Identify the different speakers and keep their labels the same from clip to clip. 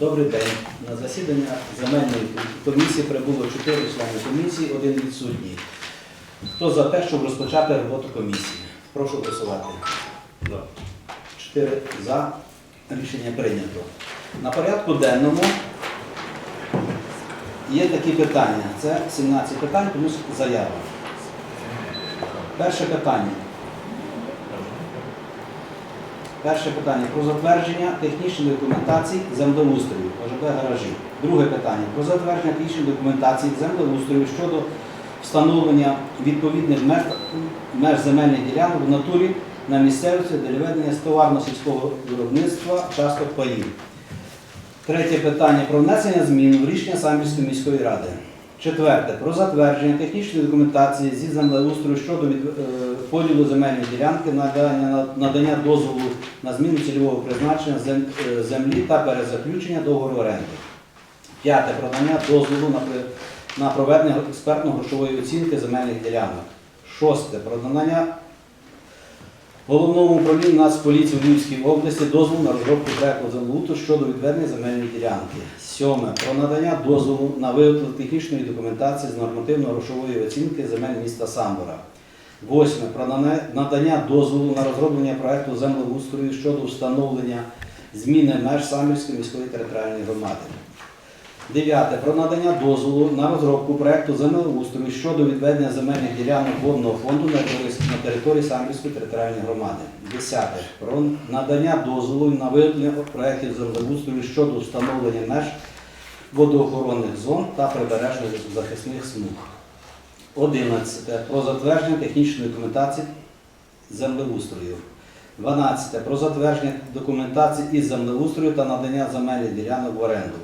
Speaker 1: Добрий день. На засідання земельної комісії прибуло 4 члени комісії, один відсутній. Хто за те, щоб розпочати роботу комісії? Прошу голосувати. Чотири за. Рішення прийнято. На порядку денному є такі питання. Це 17 питань, плюс заява. Перше питання. Перше питання про затвердження технічної документації землеустрою ОЖБ гаражі. Друге питання про затвердження технічної документації землеустрою щодо встановлення відповідних меж, меж земельних ділянок в натурі на місцевості для ведення товарно-сільського виробництва часток паїв. Третє питання про внесення змін в рішення Самбірської міської ради. Четверте. Про затвердження технічної документації зі землеустрою щодо е, поділу земельної ділянки, надання, надання дозволу на зміну цільового призначення е, землі та перезаключення договору оренди. П'яте. Про надання дозволу на, на проведення експертно-грошової оцінки земельних ділянок. Шосте. Про надання Головному управлінню Нацполіції в Львівській області дозволу на розробку проекту землеустрою щодо відведення земельної ділянки. Сьоме. Про надання дозволу на виготовлення технічної документації з нормативно-грошової оцінки земель міста Самбора. Восьме. Про надання дозволу на розроблення проекту землеустрою щодо встановлення зміни меж Самбірської міської територіальної громади. Дев'яте. Про надання дозволу на розробку проекту землеустрою щодо відведення земельних ділянок водного фонду на території- Самбірської територіальної громади. Десяте. Про надання дозволу на виготовлення проєктів землеустрою щодо встановлення меж водоохоронних зон та прибережних захисних смуг. Одинадцяте. Про затвердження технічної документації землеустрою. 12. Про затвердження документації із землеустрою та надання земельних ділянок в оренду.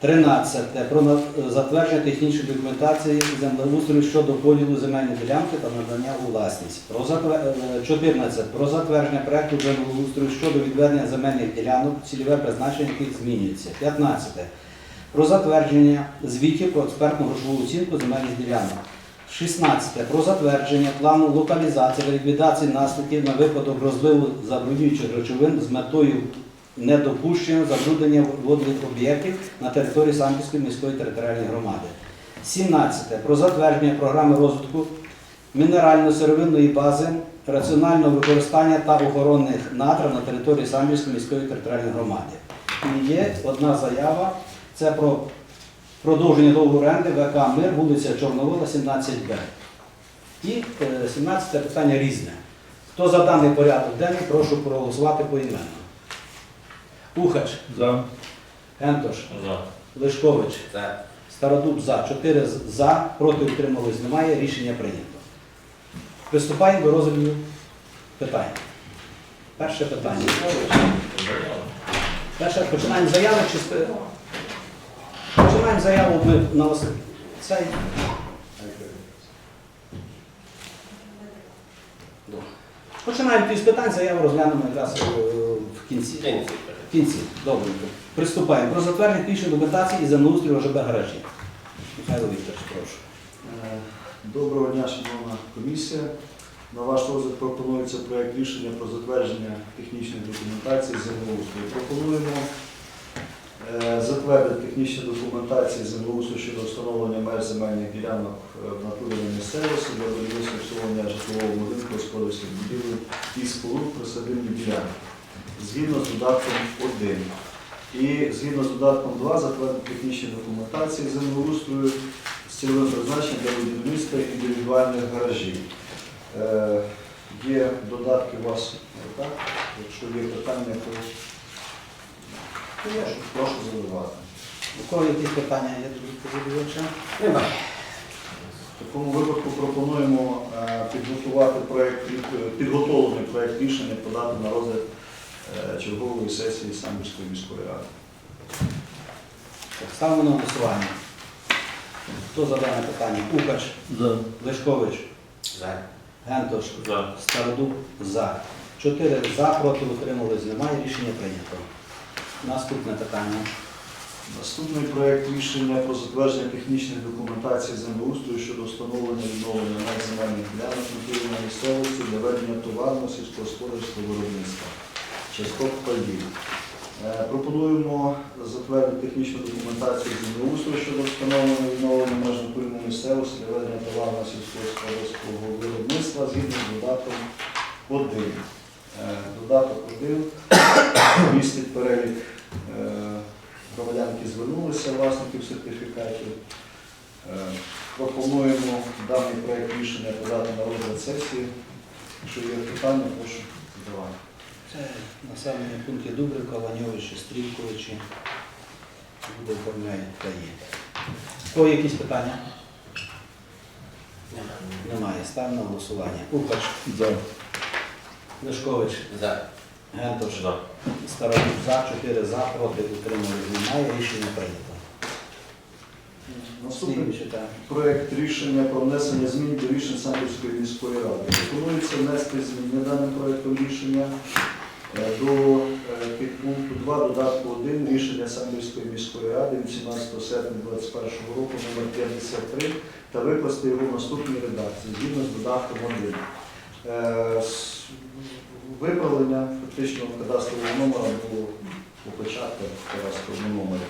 Speaker 1: 13. Про затвердження технічної документації землеустрою щодо поділу земельної ділянки та надання у власність. Про затвер- е, 14. Про затвердження проекту землеустрою щодо відведення земельних ділянок, цільове призначення яких змінюється. 15. Про затвердження звітів про експертну грошову оцінку земельних ділянок. 16. Про затвердження плану локалізації та ліквідації наслідків на випадок розливу забруднюючих речовин з метою недопущення забруднення водних об'єктів на території Самбірської міської територіальної громади. 17. Про затвердження програми розвитку мінерально-сировинної бази, раціонального використання та охоронних надр на території Самбірської міської територіальної громади. І є одна заява, це про продовження договору оренди ВК Мир, вулиця Чорновола, 17Б. І е, 17 питання різне. Хто за даний порядок денний, прошу проголосувати поіменно. Ухач,
Speaker 2: За.
Speaker 1: Гентош,
Speaker 2: За.
Speaker 1: Лишкович, Стародуб за. 4 за, проти утримались немає. Рішення прийнято. Приступаємо до розгляду питань. Перше питання. Перше, починаємо заяви чи з... Починаємо заяву ми на ос- цей. Починаємо із питань, заяву розглянемо якраз е, в кінці. Кінці. Добре. Приступаємо. Про затвердження технічної документації і землеустрою ОЖБ гаражі. Михайло Вікторович, прошу.
Speaker 3: Е, Доброго дня, шановна комісія. На ваш розгляд пропонується проект рішення про затвердження технічної документації землеустрою. Пропонуємо е, затвердити технічну документацію землеустрою щодо встановлення меж земельних ділянок е, в натурі на місцевості для будівництва обслуговування житлового будинку, господарських будівель і споруд присадибних ділянок. Згідно з додатком 1. І згідно з додатком 2 затвердити технічні документації землеустрою з цільовим призначенням для будівництва індивідуальних гаражів. Е, є додатки у вас руках. Якщо є питання, то прошу, прошу задавати.
Speaker 1: У кого якісь питання є до відповідача? Немає.
Speaker 3: В такому випадку пропонуємо е, підготувати проект, підготовлений проект рішення подати на розгляд чергової сесії Самбірської міської ради.
Speaker 1: Так, Ставимо на голосування. Хто за дане питання? Ухач,
Speaker 2: За.
Speaker 1: Лешкович,
Speaker 2: За.
Speaker 1: Гентош,
Speaker 2: За.
Speaker 1: Стародуб за. Чотири за, проти утримались немає. Рішення прийнято. Наступне питання.
Speaker 3: Наступний проект рішення про затвердження технічної документації землеустрою щодо встановлення і відновлення земельних ділянок на території місцевості для ведення товарного сільськогосподарського виробництва. Часток паїв. Е, Пропонуємо затвердити технічну документацію землеустрою щодо встановлення відновлення меж натурної місцевості для ведення товарного сільськогосподарського виробництва згідно з додатком 1. Е, Додаток 1 містить перелік е, громадян, які звернулися, власників сертифікатів. Пропонуємо даний проект рішення подати на розгляд сесії. Якщо є питання, прошу задавати.
Speaker 1: Це населені пункти Дубрика, Ваньовичі, Стрілковичі. Буде оформляє та є. Кого якісь питання? Немає. Ставимо на голосування. Кукач,
Speaker 3: За.
Speaker 1: Лешкович,
Speaker 2: За.
Speaker 1: Гентош,
Speaker 2: За.
Speaker 1: Стародуб за, 4 за, проти, утримались немає. Рішення прийнято.
Speaker 3: Наступний
Speaker 1: так.
Speaker 3: рішення про внесення змін до рішень Самбірської міської ради. Пропонується внести зміни даним проектом рішення до е, підпункту 2 додатку 1 рішення Самбірської міської ради від 17 серпня 2021 року номер 53 та викласти його в наступній редакції згідно з додатком 1. Е, Виправлення фактично кадастрового номера було по початку кадастрового номера.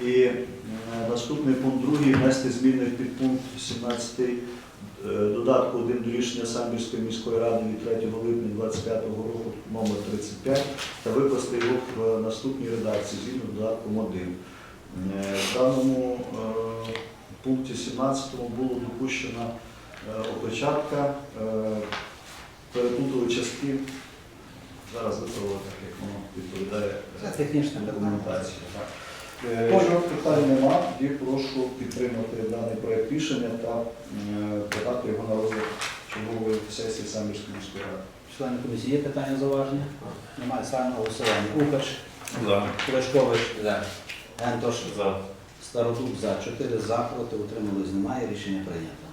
Speaker 3: І е, наступний пункт другий внести зміни в підпункт 17 е, додатку 1 до рішення Самбірської міської ради від 3 липня 2025 року номер 35 та викласти його в наступній редакції згідно з додатком 1. Е, В даному е, пункті 17 було допущена е, опечатка, е, перепутали частки. Зараз виправили так, як воно відповідає е, документації. Е, Якщо питань нема, тоді прошу підтримати даний проект рішення та е, подати його на розгляд чергової сесії Самбірської міської ради.
Speaker 1: Члени комісії є питання зауваження? Немає. На голосування. Укач,
Speaker 2: За.
Speaker 1: Лешкович,
Speaker 2: За.
Speaker 1: Гентош,
Speaker 2: За.
Speaker 1: Стародуб за, Чотири за, проти, утримались немає. Рішення прийнято.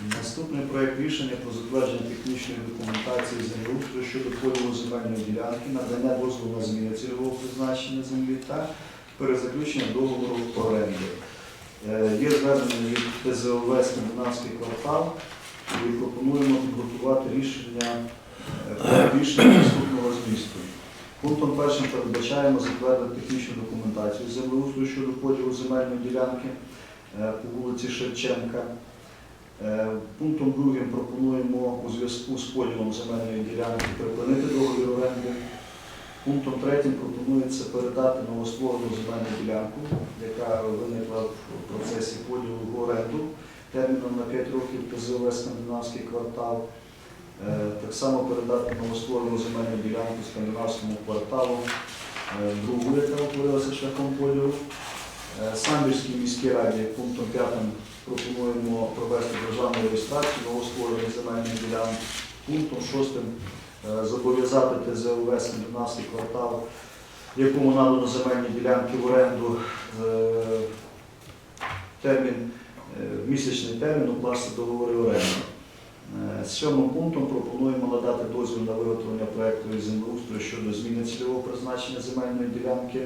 Speaker 3: Наступний проект рішення про затвердження технічної документації землеустрою щодо поділу земельної ділянки, надання дозволу на зміну цільового призначення землі та перезаключення договору оренди. Е, Є звернення від ТЗОВ Скандинавський квартал і пропонуємо підготувати рішення е, рішення наступного змісту. Пунктом першим передбачаємо затвердити технічну документацію землеустрою щодо поділу земельної ділянки е, по вулиці Шевченка. Е, Пунктом другим пропонуємо у зв'язку з поділом земельної ділянки припинити договір оренди. Пунктом третім пропонується передати новостворену земельну ділянку, яка виникла в процесі поділу в оренду терміном на 5 років ТЗОВ Скандинавський квартал. Е, Так само передати новостворену земельну ділянку скандинавському кварталу, е, другу, яка утворилася шляхом поділу. Самбірській міській раді пунктом 5 пропонуємо провести державну реєстрацію новоствореної земельної ділянки. Пунктом 6 е, зобов'язати ТЗОВ Скандинавський квартал, якому надано земельні ділянки в оренду е, термін, е, місячний термін укласти договори оренди. З сьомим пунктом пропонуємо надати дозвіл на виготовлення проекту із землеустрою щодо зміни цільового призначення земельної ділянки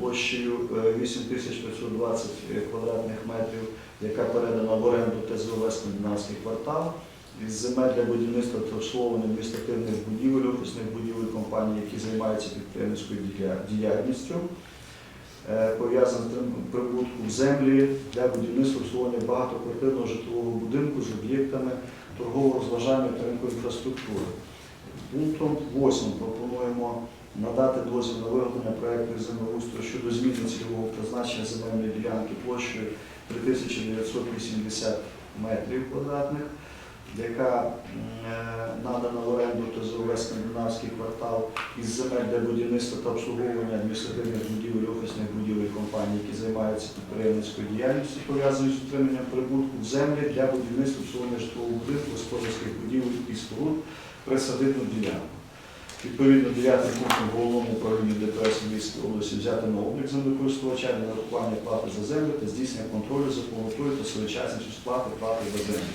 Speaker 3: площею е, 8520 квадратних метрів, яка передана в оренду ТЗОВ Скандинавський квартал із земель для будівництва та обслуговування адміністративних будівель, офісних будівель компаній, які займаються підприємницькою діяльністю. Е, Пов'язаний з прибутку землі для будівництва обслуговування багатоквартирного житлового будинку з об'єктами торгово-розважальної та ринкової інфраструктури. Пунктом 8 пропонуємо надати дозвіл на виготовлення проєкту із землеустрою щодо зміни цільового призначення земельної ділянки площею 3980 метрів квадратних, яка е, надана в оренду ТЗОВ Скандинавський квартал із земель для будівництва та обслуговування адміністративних будівель, офісних будівель компаній, які займаються підприємницькою діяльністю, пов'язаною з утриманням прибутку в землі для будівництва обслуговування житлового будинку, господарських будівель і споруд присадибну ділянку. Відповідно, 9 пунктом головному управління ДПС Львівської області взяти на облік землекористувача для нарахування плати за землю та здійснення контролю за повнотою та своєчасністю сплати плати за землю.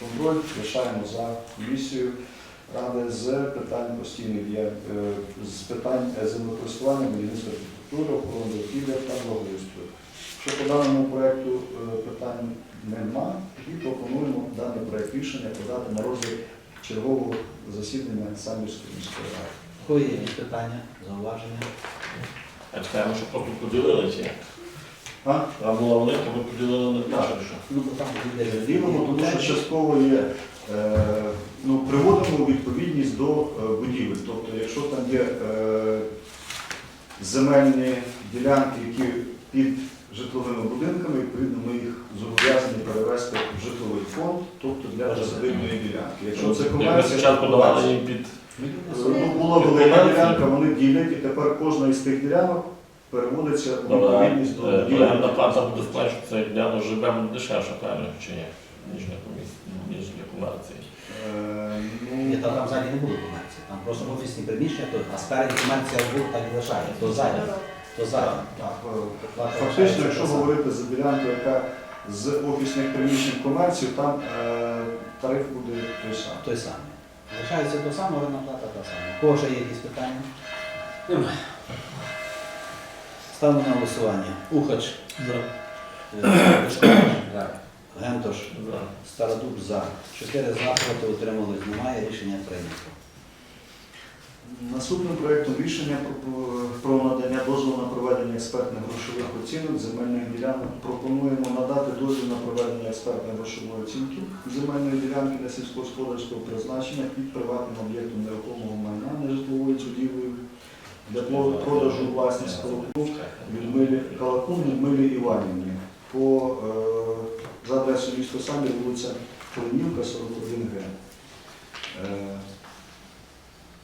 Speaker 3: Контроль лишаємо за комісією ради з питань постійних е, з питань е, землекористування, будівництва архітектури, охорони довкілля та благоустрою. Що по даному проекту е, питань нема, і пропонуємо даний проект рішення подати на розгляд чергового засідання Самбірської міської ради.
Speaker 1: У є якісь питання, зауваження?
Speaker 2: А чекаємо, що просто поділили чи як?
Speaker 3: А?
Speaker 2: Треба була велика, ми поділили на що?
Speaker 1: Ну, бо там буде
Speaker 3: Ділимо, тому що частково є, е, ну, приводимо у відповідність до е, будівель. Тобто, якщо там є е, земельні ділянки, які під житловими будинками, відповідно, ми їх зобов'язані перевести в житловий фонд, для ділянки. Якщо це комерція,
Speaker 2: спочатку
Speaker 3: то
Speaker 2: давали їм під
Speaker 3: Ну, була велика ділянка, вони ділять, і тепер кожна із тих ділянок переводиться у відповідність до
Speaker 2: орендна
Speaker 3: будівель.
Speaker 2: плата буде сплачуватися для ЖБ дешевше, правильно, чи ні? Ніж для комісії, ніж для комерції.
Speaker 3: Е,
Speaker 1: Ні,
Speaker 3: ну,
Speaker 1: там, там ззаді не було комерції, там просто офісні приміщення, то, а спереді комерція був, так і лишає, то ззаді, то ззаді.
Speaker 3: Так, е,
Speaker 1: Плата
Speaker 3: Фактично,
Speaker 1: лишається
Speaker 3: якщо
Speaker 1: та сама.
Speaker 3: говорити за ділянку, яка з офісних приміщень в комерцію, там е, тариф буде той самий.
Speaker 1: Той самий. Лишається то саме, орендна плата та сама. У кого ще є якісь питання? Немає. Ставимо на голосування. Ухач.
Speaker 2: За.
Speaker 1: е, Гентош.
Speaker 2: За.
Speaker 1: Стародуб за. Чотири за, проти утримались немає. Рішення прийнято.
Speaker 3: Наступним проєктом рішення про, надання дозволу на проведення експертних грошових оцінок земельних ділянок пропонуємо надати дозвіл на проведення експертної грошової оцінки земельної ділянки на сільськогосподарського призначення під приватним об'єктом нерухомого майна нежитловою будівлею для продажу власність колоку Людмилі Калакун Людмилі Іванівні по е, за адресою міста Самі, вулиця Полинівка, 41 Г.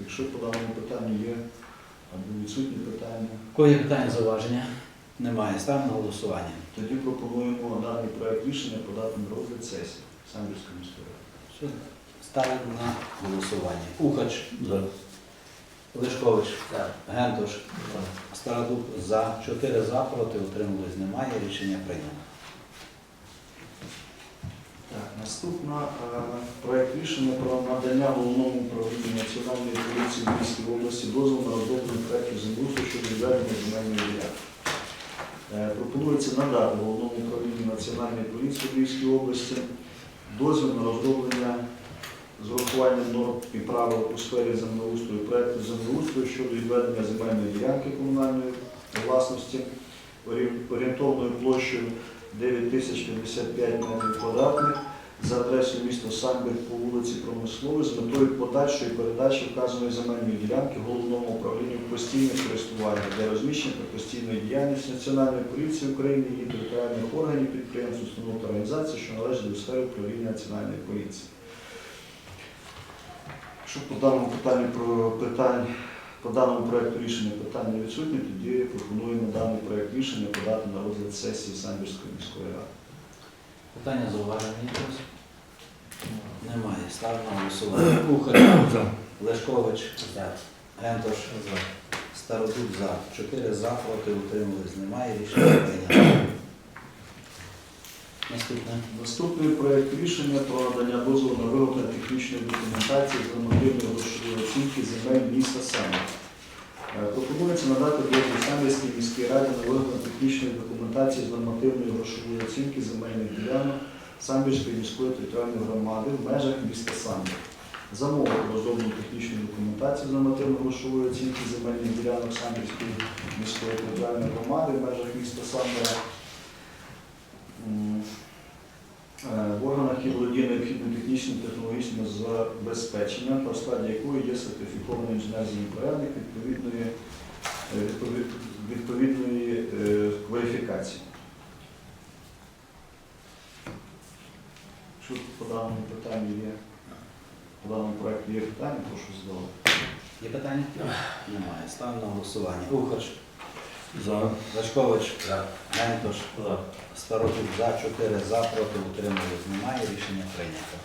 Speaker 3: Якщо по даному питанню є або відсутні питання,
Speaker 1: є питання, зауваження? Немає. Ставимо на голосування.
Speaker 3: тоді пропонуємо даний проект рішення подати на розгляд сесії Самбірської міської ради.
Speaker 1: Ставимо на голосування. Ухач.
Speaker 2: За.
Speaker 1: Лешкович. Гентош. Стародуб за. Чотири за, проти утримались немає. Рішення прийнято.
Speaker 3: Так, наступна е, проект рішення про надання головному управлінню Національної поліції в Львівській області дозволу на розроблення проєктів землеустрою щодо відведення земельної ділянки. Е, Пропонується надати головному управлінню Національної поліції в Львівській області дозвіл на розроблення з урахуванням норм і правил у сфері землеустрою проєкту землеустрою щодо відведення земельної ділянки комунальної власності орієнтовною площею 9055 метрів квадратних за адресою міста Самбір по вулиці Промислової з метою подальшої передачі вказаної земельної ділянки головному управлінню постійне користування для розміщення та постійної діяльності Національної поліції України і територіальних органів, підприємств, установ та організацій, що належать до сфери управління Національної поліції. Якщо по даному питанню про питань по даному проекту рішення питання відсутні, тоді пропонуємо даний проект рішення подати на розгляд сесії Самбірської міської ради.
Speaker 1: Питання зауваження якось? Немає. Ставимо на голосування. Ухач. Лешкович. Гентош. Стародуб за. Чотири за, проти утримались немає. Рішення прийнято. Наступне.
Speaker 3: Наступний проект рішення про надання дозволу на виготовлення технічної документації з нормативної грошової оцінки земель міста Самбір. Е, Пропонується надати Самбірській міській раді на виготовлення технічної документації з нормативної грошової оцінки земельних ділянок Самбірської міської територіальної громади в межах міста Самбір. Замовити розроблену технічну документацію з нормативно-грошової оцінки земельних ділянок Самбірської міської територіальної громади в межах міста Самбіра. М, е, в органах, які володіє необхідним технічним технологічним забезпеченням, та в складі якої є сертифікований інженерний порядник відповідної, е, відповідної е, кваліфікації. Якщо по даному питанню є, по даному проекту є питання, прошу задавати.
Speaker 1: Є питання? Немає. Ставимо на голосування. Ухач.
Speaker 2: За.
Speaker 1: Лешкович. Гентош.
Speaker 2: За.
Speaker 1: Стародуб за. Чотири за, проти утримались немає. Рішення прийнято.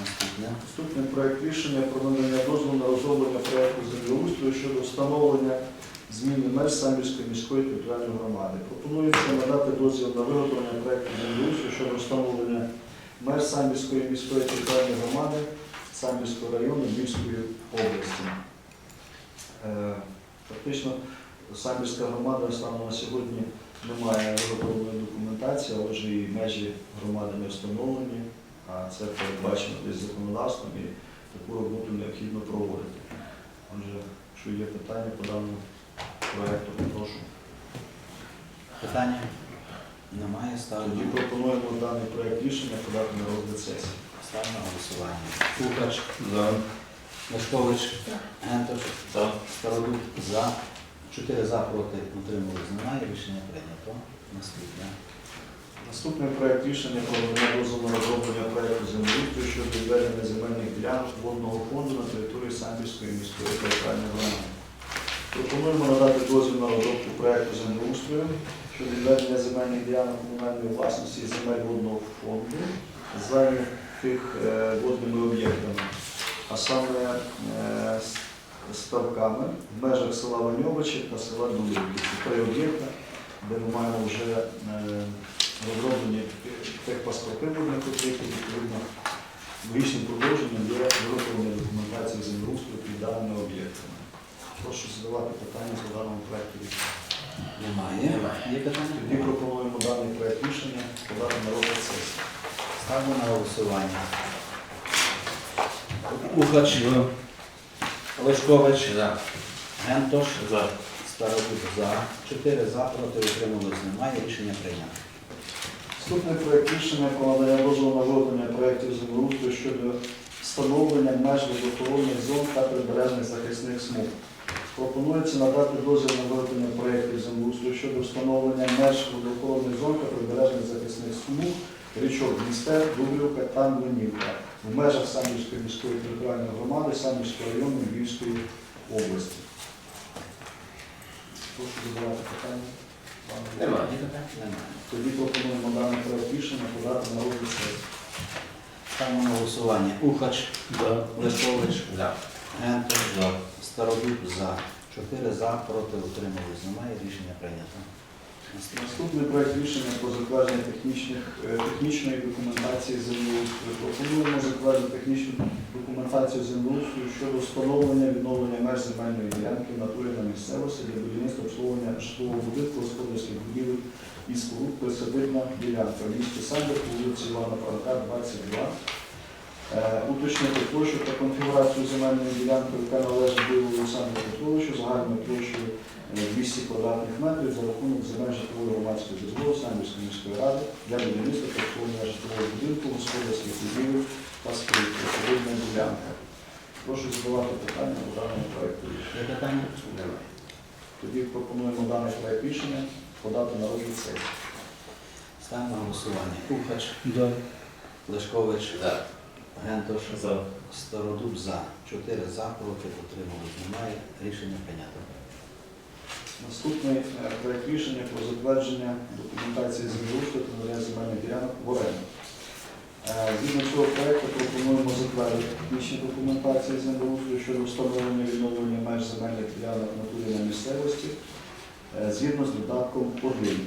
Speaker 1: Наступне.
Speaker 3: Наступний проект рішення про надання дозволу на розроблення проекту землеустрою щодо встановлення зміни меж Самбірської міської територіальної громади. Пропонується надати дозвіл на виготовлення проекту землеустрою щодо встановлення меж Самбірської міської територіальної громади Самбірського району Львівської області. Е, Фактично, Самбірська громада станом на сьогодні не має виготовленої документації, але вже і межі громади не встановлені а це передбачено десь законодавством і таку роботу необхідно проводити. Отже, якщо є питання по даному проекту, то прошу.
Speaker 1: Питання? Немає.
Speaker 3: Тоді пропонуємо даний проект рішення подати на розгляд сесії.
Speaker 1: ставлю на голосування. Кухач,
Speaker 2: За.
Speaker 1: Лешкович, Гентош,
Speaker 2: За.
Speaker 1: Стародуб за. Чотири за проти утримались. Немає. Рішення прийнято. Наступне.
Speaker 3: Наступний проект рішення про надання на розроблення проекту землеустрою щодо відведення земельних ділянок водного фонду на території Самбірської міської територіальної громади. Пропонуємо надати дозвіл на розробку проекту землеустрою щодо відведення земельних ділянок комунальної власності і земель водного фонду, зайнятих е, водними об'єктами, а саме е, ставками в межах села Ваньовичі та села Дулівки. Це три об'єкти, де ми маємо вже е, розроблені техпаспорти водних об'єктів, відповідно, логічним продовженням є виготовлення документації землеустрою під даними об'єктами. Прошу задавати питання по даному проекту рішення.
Speaker 1: Немає. Є питання?
Speaker 3: Тоді пропонуємо даний проект рішення подати на розгляд сесії.
Speaker 1: Ставлю на голосування. Кухач, Лешкович,
Speaker 2: За.
Speaker 1: Гентош,
Speaker 2: За.
Speaker 1: Стародуб за. Чотири за проти утримались. Немає. Рішення прийнято.
Speaker 3: Наступний проект рішення про надання дозволу на виготовлення проєктів землеустрою щодо встановлення меж водоохоронних зон та прибережних захисних смуг. Пропонується надати дозвіл на виготовлення проєктів землеустрою щодо встановлення меж водоохоронних зон та прибережних захисних смуг річок Дністер, Дубрівка та Млинівка в межах Самбірської міської територіальної громади Самбірського району Львівської області. Прошу задавати питання.
Speaker 2: Немає.
Speaker 3: Тоді пропонуємо даний проект рішення подати на розгляд сесії.
Speaker 1: Ставимо на голосування. Ухач,
Speaker 2: За.
Speaker 1: Лешкович,
Speaker 2: За.
Speaker 1: Гентош,
Speaker 2: За.
Speaker 1: Стародуб за. Чотири за проти утримались. Немає. Рішення прийнято.
Speaker 3: Наступний проект рішення про затвердження е, технічної документації землеустрою. Пропонуємо затвердити технічну документацію землеустрою щодо встановлення відновлення меж земельної ділянки в натурі на місцевості для будівництва обслуговування житлового будинку, господарських будівель і споруд присадибна ділянка в місті по вулиці Івана Франка, 22. Е, Уточнити площу та конфігурацію земельної ділянки, яка належить Білу Олександру Петровичу, загальною площею 200 квадратних метрів за рахунок земель житлової громадської дозволу Самбірської міської ради для будівництва та обслуговування житлового будинку, господарських будівель та присадибна ділянка. Прошу задавати питання по даному рішення.
Speaker 1: Питання?
Speaker 2: Немає.
Speaker 3: Тоді пропонуємо даний проект рішення подати на розгляд сесії.
Speaker 1: Ставимо на голосування. Ухач, Лешкович,
Speaker 2: За.
Speaker 1: Гентош,
Speaker 2: За.
Speaker 1: Стародуб за. Чотири за проти утримались. Немає. Рішення прийнято.
Speaker 3: Наступний е, проект рішення про затвердження документації землеустрою та надання земельних ділянок в оренду. Е, Згідно цього проекту пропонуємо затвердити технічні документації землеустрою щодо встановлення відновлення меж земельних ділянок натурі на місцевості е, згідно з додатком 1. Е,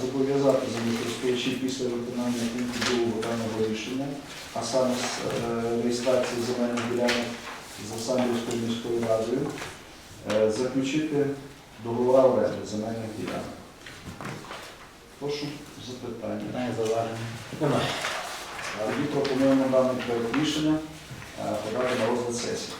Speaker 3: Зобов'язати землекористувачі після виконання пункту другого даного рішення, а саме з реєстрації земельних ділянок за Самбірською міською радою, заключити договора оренди земельних ділянок. Прошу запитання.
Speaker 1: Питання зауваження?
Speaker 2: Немає.
Speaker 3: Тоді пропонуємо даний проект рішення е, подати на розгляд сесії.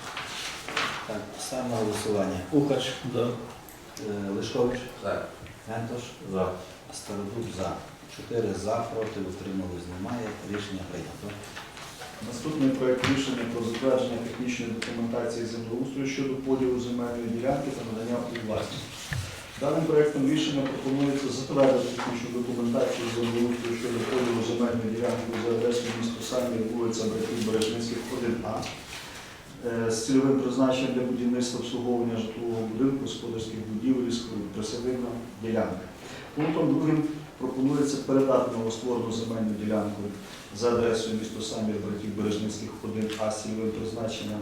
Speaker 1: Так, ставимо на голосування. Ухач,
Speaker 2: За.
Speaker 1: е, Лешкович,
Speaker 2: За.
Speaker 1: Гентош,
Speaker 2: За.
Speaker 1: Стародуб за. Чотири за проти утримались. Немає. Рішення прийнято.
Speaker 3: Наступний проект рішення про затвердження технічної документації землеустрою щодо поділу земельної ділянки та надання у власність. Даним проектом рішення пропонується затвердити технічну документацію землеустрою щодо поділу земельної ділянки за адресою місто Самі, вулиця Братів Бережницьких, 1А. е, З цільовим призначенням для будівництва обслуговування житлового будинку, господарських будівель присадибна ділянка. Пунктом другим пропонується передати новостворену земельну ділянку за адресою місто Самбір, братів Бережницьких 1А з цільовим призначенням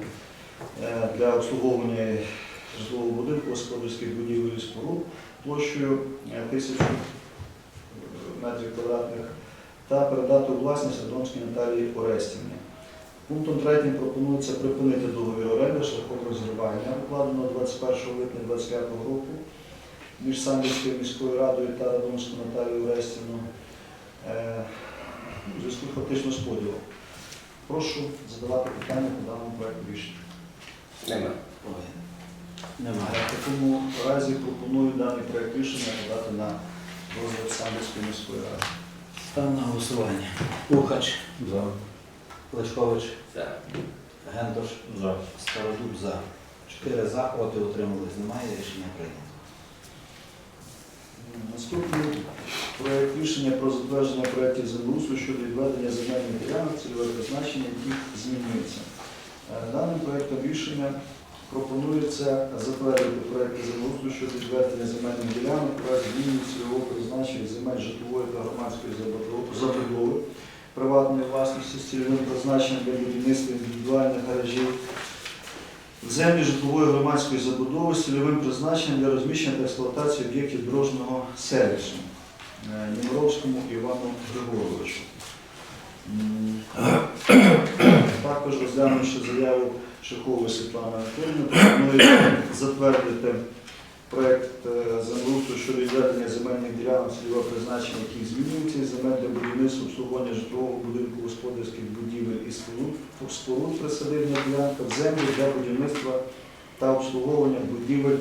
Speaker 3: е, для обслуговування житлового будинку, господарських будівель і споруд площею е, тисячу е, метрів квадратних та передати у власність Радомській Наталії Орестівні. Пунктом третім пропонується припинити договір оренди шляхом розірвання, укладеного 21 липня 2025 року між Самбірською міською радою та Радомською Наталією Орестівною е, у зв'язку фактично з поділом. Прошу задавати питання по даному проекту рішення.
Speaker 2: Немає.
Speaker 1: Немає.
Speaker 3: В такому разі пропоную даний проект рішення подати на розгляд Самбірської міської ради.
Speaker 1: Ставимо на голосування. Ухач,
Speaker 2: За.
Speaker 1: Лешкович, Гентош,
Speaker 2: За.
Speaker 1: Стародуб за. Чотири за, проти утримались. Немає. Рішення прийнято.
Speaker 3: Наступний проект рішення про затвердження проєктів землеустрою щодо відведення земельних ділянок, цільове призначення, яких змінюється. Е, Даним проектом рішення пропонується затвердити проекти землеустрою щодо відведення земельних ділянок разі зміни цільового призначення земель житлової та громадської забудови- приватної власності з цільовим призначенням для будівництва індивідуальних гаражів землі житлової громадської забудови з цільовим призначенням для розміщення та експлуатації об'єктів дорожнього сервісу Німоровському Німировському Івану Григоровичу. Також розглянувши заяву Шихової Світлани Анатольовни, пропонує затвердити проект е, землеустрою щодо відведення земельних ділянок цільового призначення, яких змінюється із земель для будівництва обслуговування житлового будинку господарських будівель і споруд, споруд присадибна ділянка в землі для будівництва та обслуговування будівель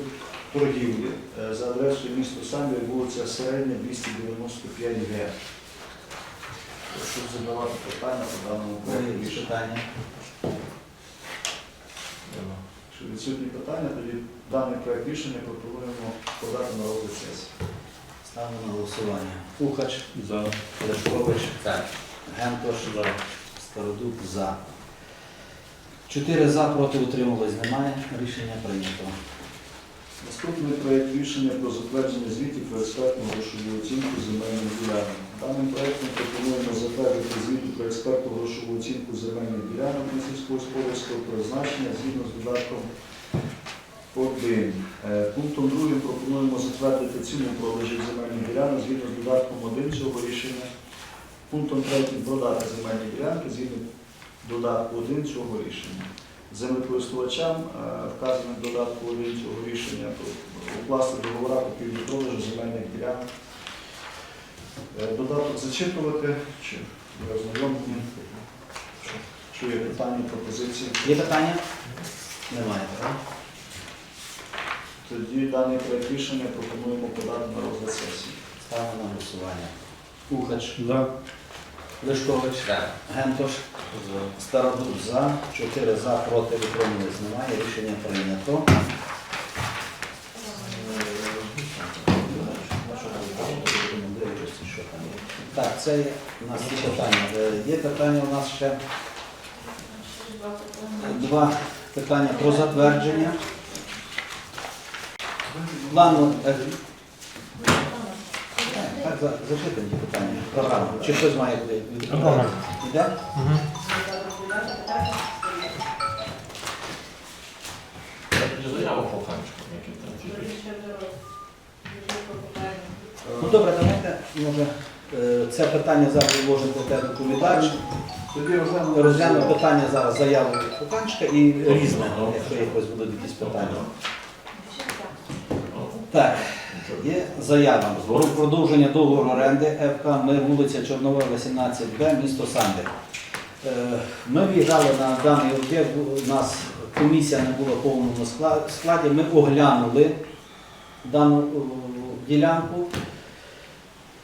Speaker 3: торгівлі е, за адресою місто Самбір, вулиця Середня, 295 г. Прошу задавати питання по даному рішення.
Speaker 1: питання?
Speaker 3: Якщо відсутні питання, тоді даний проект рішення пропонуємо подати на розгляд сесії.
Speaker 1: Ставимо на голосування. Ухач,
Speaker 2: За.
Speaker 1: Лешкович, Гентош,
Speaker 2: За.
Speaker 1: Стародуб за. Чотири за, проти утримались. Немає. Рішення прийнято.
Speaker 3: Наступний проект рішення про затвердження звітів про експертну грошову оцінку земельних ділянок. Даним проектом пропонуємо затвердити звіти про експертну грошову оцінку земельних ділянок на сільськогосподарського призначення згідно з додатком 1. Е, Пунктом 2 пропонуємо затвердити ціну продажів земельних ділянок згідно з додатком 1 цього рішення. Пунктом 3 продати земельні ділянки згідно додатку 1 цього рішення землекористувачам, е, вказаним додатку 1 цього рішення, укласти договора купівлі-продажу земельних ділянок. Е, Додаток зачитувати чи ознайомлені? Чи є питання, пропозиції?
Speaker 1: Є питання? Немає. так?
Speaker 3: Тоді даний проект рішення пропонуємо подати на розгляд сесії.
Speaker 1: Ставимо на голосування. Ухач,
Speaker 2: За.
Speaker 1: Лешкович, Гентош,
Speaker 2: За.
Speaker 1: Стародуб за. Чотири за, проти утримались. Немає. Рішення прийнято. Так, це є у нас є питання. Е, Є питання у нас ще два питання про затвердження. Плану е, так, за- зачитані питання. Програма. Чи хтось має відповідати?
Speaker 4: Ага.
Speaker 1: Іде? Ну добре, давайте, може, е, це питання зараз вложимо до тебе.
Speaker 3: Тоді розглянемо
Speaker 1: питання зараз заяву Куканчика і різне, якщо якось будуть якісь питання. Так, є заява про продовження договору оренди ФК Мир, вулиця Чорнова, 18Б, місто Самбір. Е, Ми в'їжджали на даний об'єкт, у нас комісія не була в повному складі, ми оглянули дану ділянку.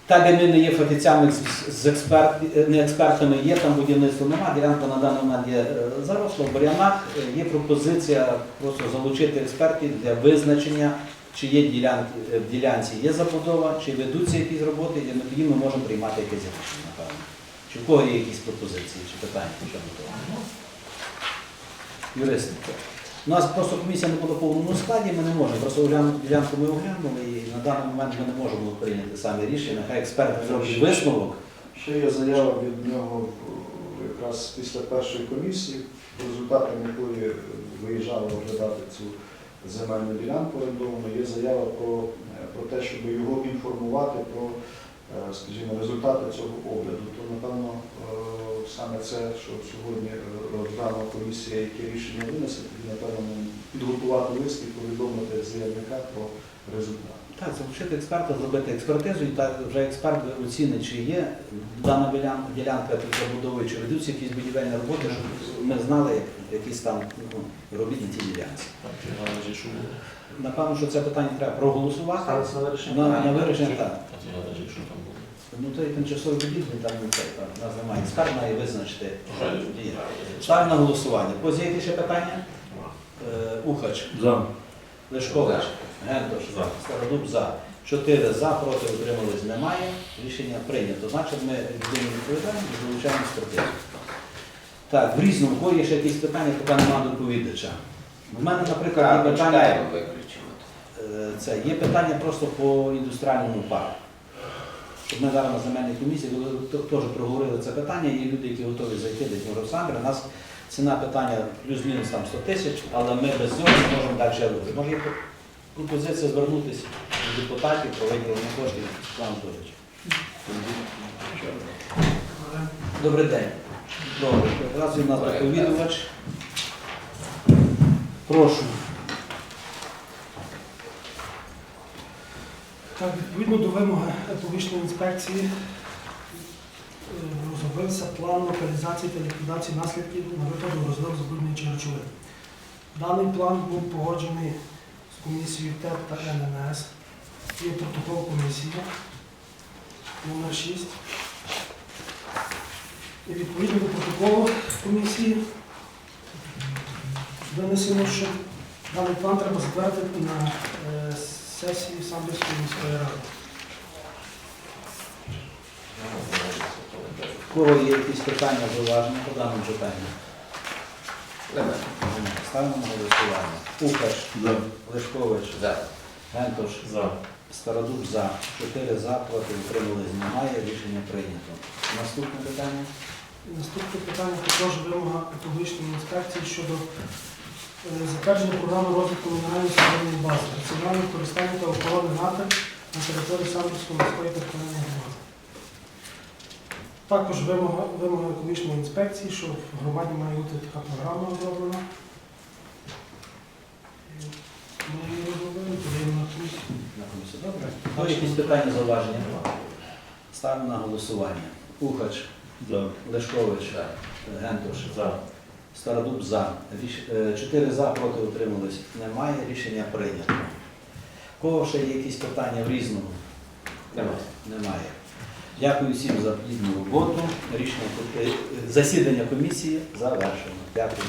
Speaker 1: Так як ми не є фахівцями з- експерт, не експертами, є там будівництво нема, ділянка на даний момент є е, заросла в бур'янах. Е, Є пропозиція просто залучити експертів для визначення, чи є ділянки, е, в ділянці є забудова, чи ведуться якісь роботи, і тоді ми можемо приймати якесь рішення, напевно. Чи в кого є якісь пропозиції чи питання щодо того? Юристи. У нас просто комісія не була в повному складі, ми не можемо. Просто ділянку ми оглянули і на даний момент ми не можемо прийняти самі рішення. Хай експерт зробить висновок.
Speaker 3: Ще є заява від нього якраз після першої комісії, результатом якої виїжджали оглядати цю земельну ділянку орендовану. Є заява про, е, про те, щоб його інформувати про, е, скажімо, результати цього огляду. То, напевно, е, саме це, що сьогодні розглянула комісія, яке рішення винесе, напевно, підготувати лист і повідомити заявника про результат.
Speaker 1: Так, залучити експерта, зробити експертизу, і так вже експерт оцінить, чи є дана ділянка під забудовою, чи ведуться якісь будівельні роботи, щоб ми знали як- якісь там ну, робіт на ділянці. Напевно, що це питання треба проголосувати.
Speaker 4: Ставиться на вирішення.
Speaker 1: На, на вирішення так. Ну той тимчасовий будівлі там не цей, так, нас немає. Скарб має визначити.
Speaker 2: Жаль.
Speaker 1: Ставлю на голосування. Позиції ще питання? Е, Ухач,
Speaker 4: За.
Speaker 1: Лешкович, Гентош,
Speaker 2: За.
Speaker 1: Стародуб за. Чотири за, проти утримались немає. Рішення прийнято. Значить, ми людині відповідаємо і долучаємо експертизу. Так, в різному кого є ще якісь питання, поки немає доповідача. У мене, наприклад, є питання. Е, Це є питання просто по індустріальному парку. Щоб ми зараз на земельній комісії теж проговорили це питання, є люди, які готові зайти десь в Олександр. У нас ціна питання плюс-мінус там 100 тисяч, але ми без нього не можемо далі робити. Може є пропозиція звернутися до депутатів про виділення коштів Світлана Анатолійович. Добрий день. Добре, він у нас доповідувач. Прошу.
Speaker 5: Так, відповідно до вимоги екологічної інспекції розробився план локалізації та ліквідації наслідків на випадок розлив забруднюючих речовин. Даний план був погоджений з комісією ТЕП та ННС. Є протокол комісії номер 6. І відповідно до протоколу комісії винесено, що даний план треба затвердити на е, сесії Самбірської міської ради.
Speaker 1: Кого є якісь питання, зауваження по даному питанню? Ставимо на голосування. Укаш,
Speaker 4: За.
Speaker 1: Лешкович,
Speaker 4: За.
Speaker 1: Гентош,
Speaker 2: За.
Speaker 1: Стародуб за. Чотири за, проти утримались немає. Рішення прийнято. Наступне питання.
Speaker 5: Наступне питання також вимога екологічної інспекції щодо е, затвердження програми розвитку мінеральної сировинної бази, раціонального використання та охорони нафти на території Самбірської міської територіальної. Також вимога, вимога екологічної інспекції, що в громаді має бути така програма розроблена. І Ми її розробили, подаємо на комісію.
Speaker 1: На комісію. Добре. Ну, якісь питання, зауваження? Ставимо на голосування. Ухач, Лешкович,
Speaker 4: За.
Speaker 1: Гентош,
Speaker 2: За.
Speaker 1: Стародуб за. Ріш- е, Чотири за, проти утримались немає. Рішення прийнято. Кого ще є якісь питання в різному?
Speaker 4: Немає.
Speaker 1: Немає. Дякую всім за плідну роботу. Рішення е, засідання комісії завершено. Дякую.